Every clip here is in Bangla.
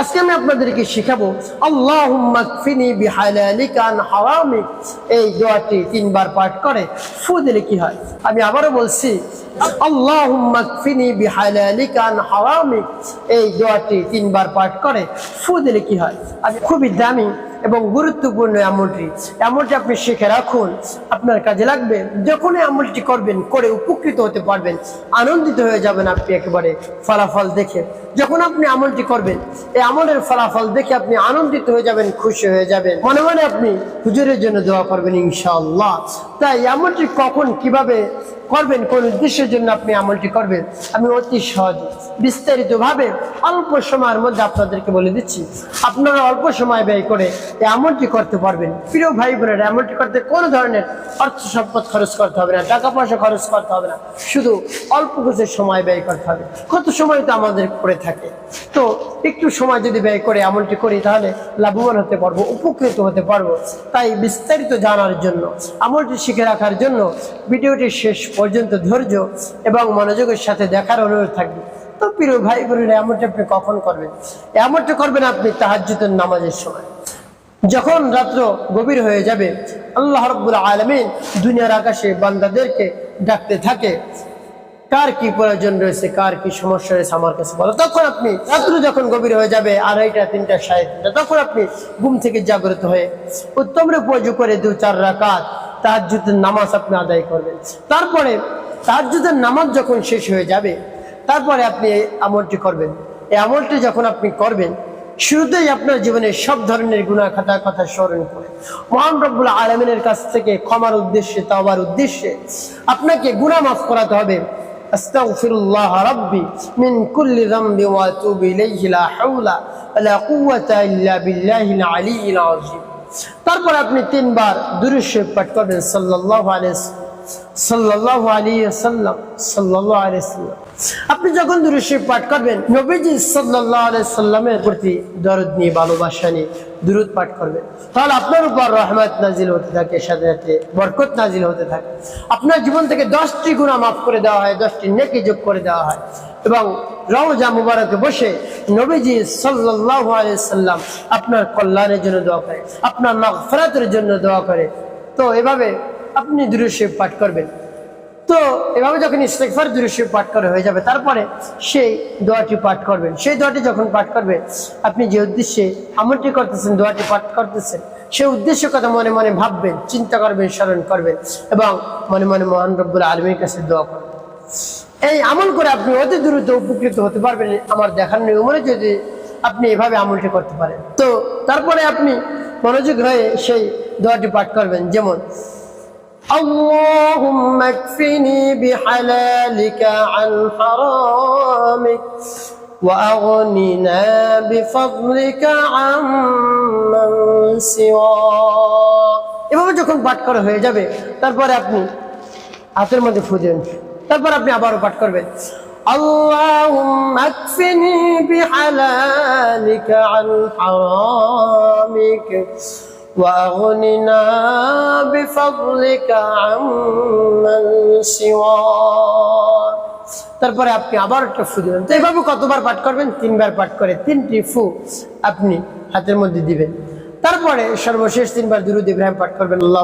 আজকে আমি আপনাদেরকে শিখাবো আল্লাহ হারামিক এই দোয়াটি তিনবার পাঠ করে, ফু দিলে কি হয়? আমি আবারও বলছি আল্লাহ এই দোয়াটি তিনবার পাঠ করে, ফু দিলে কি হয়? আমি খুবই দামি এবং গুরুত্বপূর্ণ আমলটি। আমলটি আপনি শিখে রাখুন। আপনার কাজে লাগবে। যখন এই আমলটি করবেন, করে উপকৃত হতে পারবেন। আনন্দিত হয়ে যাবেন আপনি একেবারে ফলাফল দেখে। যখন আপনি আমলটি করবেন, এই আমলের ফলাফল দেখে আপনি আনন্দিত হয়ে যাবেন, খুশি হয়ে যাবেন। মনে মনে আপনি হুজুরের জন্য দোয়া করবেন, ইনশাআল্লাহ। তাই আমলটি কখন, কীভাবে করবেন, কোন উদ্দেশ্যের জন্য আপনি আমলটি করবেন, আমি অতি সহজ, বিস্তারিতভাবে অল্প সময়ের মধ্যে আপনাদেরকে বলে দিচ্ছি। আপনারা অল্প সময় ব্যয় করে এই আমলটি করতে পারবেন। প্রিয় ভাই বোনেরা আমলটি করতে কোনো ধরনের অর্থ সম্পদ খরচ করতে হবে না, টাকা পয়সা খরচ করতে হবে না, শুধু অল্প কিছু সময় ব্যয় করতে হবে। কত সময় তো আমাদের পড়ে থাকে। তো একটু সময় যদি ব্যয় করে আমলটি করি, তাহলে লাভবান হতে পারব, উপকৃত হতে পারব। তাই বিস্তারিত জানার জন্য আমলটি শিখে রাখার জন্য ভিডিওটি শেষ পর্যন্ত ধৈর্য এবং মনোযোগের সাথে দেখার অনুরোধ থাকবে। তো প্রিয় ভাই বোনেরা, এমনটা আপনি কখন করবেন? এমনটা করবেন আপনি তাহাজ্জুদের নামাজের সময়। যখন রাত্র গভীর হয়ে যাবে, আল্লাহ রব্বুল আলমিন দুনিয়ার আকাশে বান্দাদেরকে ডাকতে থাকে। কার কি প্রয়োজন রয়েছে, কার কি সমস্যা রয়েছে আমার কাছে বলো। তখন আপনি রাত্র যখন গভীর হয়ে যাবে, আড়াইটা, তিনটা, সাড়ে তিনটা, তখন আপনি ঘুম থেকে জাগ্রত হয়ে উত্তম রূপে করে দু, চার রাকাত তাহাজ্জুদের নামাজ আপনি আদায় করবেন। তারপরে তাহাজ্জুদের নামাজ যখন শেষ হয়ে যাবে, তারপরে আপনি এই আমলটি করবেন। এই আমলটি যখন আপনি করবেন শুরুতেই আপনার জীবনে সব ধরনের গুণা খাতা কথা স্মরণ করে। মহান রব্বুল আলমিনের কাছ থেকে ক্ষমার উদ্দেশ্যে, তাওবার উদ্দেশ্যে আপনাকে গুণা মাফ করাতে হবে। আস্তাগফিরুল্লাহ রাব্বি মিন কুল্লি যামবি ওয়া আতুবু ইলাইহি লা হাওলা ওয়ালা কুওয়াতা ইল্লা বিল্লাহিল আলিয়্যিল আযীম। তারপর আপনি তিনবার দুরূদ শরীফ পাঠ করবেন সাল্লাল্লাহু আলাইহি ওয়াসাল্লাম আপনি যখন দুরূদ পাঠ করবেন, নবীজি সাল্লাল্লাহু আলাইহি সাল্লামের প্রতি দরদ নিয়ে ভালোবাসা নিয়ে দুরূদ পাঠ করবেন। তাহলে আপনার উপর রহমত নাজিল হতে থাকে, সাথে সাথে বরকত নাজিল হতে থাকে। আপনার জীবন থেকে দশটি গুণা মাফ করে দেওয়া হয়, দশটি নেকি যোগ করে দেওয়া হয়। এবং রওজা মুবারকে বসে নবীজি আলাইহি সাল্লাম আপনার কল্যাণের জন্য দোয়া করে, আপনার মাগফিরাতের জন্য দোয়া করে। তো এভাবে আপনি দুরুশিব পাঠ করবেন। তো এভাবে যখন ইস্তেকফার দুরুশিব পাঠ করা হয়ে যাবে, তারপরে সেই দোয়াটি পাঠ করবেন। সেই দোয়াটি যখন পাঠ করবেন আপনি যে উদ্দেশ্যে আমলটি করতেছেন, দোয়াটি পাঠ করতেছেন সেই উদ্দেশ্য কথা মনে মনে ভাববেন, চিন্তা করবেন, স্মরণ করবেন এবং মনে মনে মহান রব্বুল আলমীর কাছে দোয়া করবেন। এই আমল করে আপনি অতি দ্রুত উপকৃত হতে পারবেন, আমার দেখার নিয়মে যদি আপনি এভাবে আমলটি করতে পারেন। তো তারপরে আপনি মনোযোগ হয়ে সেই দোয়াটি পাঠ করবেন, যেমন اللهم اكفني بحلالك عن حرامك وأغننا بفضلك عمن سواك এভাবে যখন পাঠ করা হয়ে যাবে তারপরে আপনি হাতের মধ্যে ফুদেন তারপর আপনি আবারও পাঠ করবেন اللهم اكفني بحلالك عن حرامك وأغننا بفضلك عمن سواك তারপরে আপনি আবার একটা ফু দিবেন তো এভাবে কতবার পাঠ করবেন তিনবার পাঠ করে তিনটি ফু আপনি হাতের মধ্যে দিবেন তারপরে সর্বশেষ তিনবার দুরুদ ইব্রাহিম পাঠ করবেন আল্লাহ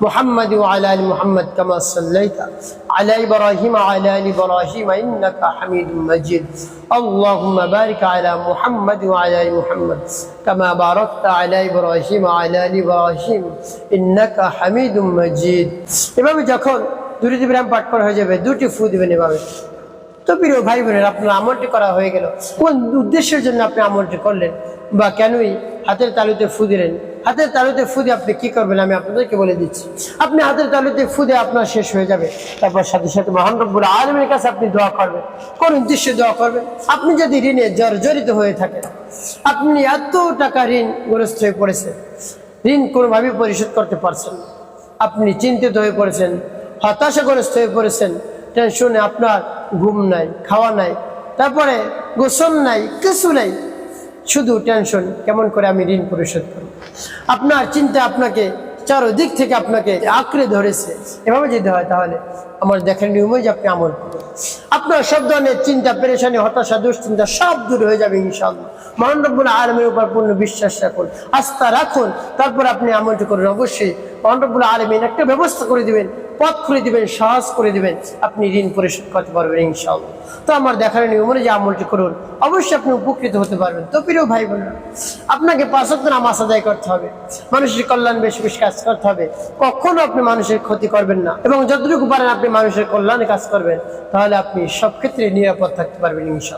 محمد وعلى ال محمد كما صليت على ابراهيم وعلى ال ابراهيم انك حميد مجيد اللهم بارك على محمد وعلى ال محمد كما باركت على ابراهيم وعلى ال ابراهيم انك حميد مجيد এভাবে যখন দুটি ইব্রাহিম পাঠ করা হয়ে যাবে দুটি ফু দিবেন এভাবে তো প্রিয় ভাই বোনের আপনার আমলটি করা হয়ে গেল। কোন উদ্দেশ্যের জন্য আপনি আমলটি করলেন বা কেনই হাতের তালুতে ফু দিলেন? হাতের তালুতে ফুদে আপনি কি করবেন আমি আপনাদেরকে বলে দিচ্ছি। আপনি হাতের তালুতে ফুদে আপনার শেষ হয়ে যাবে। তারপর সাথে সাথে মহান রব্বুল আলমের কাছে আপনি দোয়া করবেন। কোন উদ্দেশ্যে দোয়া করবেন? আপনি যদি ঋণে জর্জরিত হয়ে থাকেন, আপনি এত টাকা ঋণ গ্রস্ত হয়ে পড়েছেন, ঋণ কোনোভাবেই পরিশোধ করতে পারছেন আপনি চিন্তিত হয়ে পড়েছেন, হতাশাগ্রস্ত হয়ে পড়েছেন, টেনশনে আপনার ঘুম নাই, খাওয়া নাই, তারপরে গোসল নাই, কিছু নাই, শুধু টেনশন কেমন করে আমি ঋণ পরিশোধ করব? আপনার চিন্তা আপনাকে, চারোদিক থেকে আপনাকে আঁকড়ে ধরেছে। এভাবে যেতে হয় তাহলে আমার দেখেন নিয়মই যে আপনি আমল আপনার সব ধরনের চিন্তা, পেরেশানি, হতাশা, দুশ্চিন্তা সব দূর হয়ে যাবে ইনশাআল্লাহ। মহান রব্বুল আলমের উপর পূর্ণ বিশ্বাস রাখুন, আস্থা রাখুন, তারপর আপনি আমলটি করুন। অবশ্যই মহান রব্বুল আলমিন একটা ব্যবস্থা করে দিবেন, পথ খুলে দিবেন সহজ করে দিবেন, আপনি ঋণ পরিশোধ করতে পারবেন ইনশাআল্লাহ। তো আমার দেখার নিয়ম যে আমলটি করুন, অবশ্যই আপনি উপকৃত হতে পারবেন। তো প্রিয় ভাই বোনেরা, আপনাকে পাঁচক নামাজ আদায় করতে হবে। মানুষের কল্যাণ বেশি বেশি কাজ করতে হবে। কখনো আপনি মানুষের ক্ষতি করবেন না। এবং যতটুকু পারেন আপনি মানুষের কল্যাণে কাজ করবেন তাহলে আপনি সব ক্ষেত্রে নিরাপদ থাকতে পারবেন ইনশাআল্লাহ।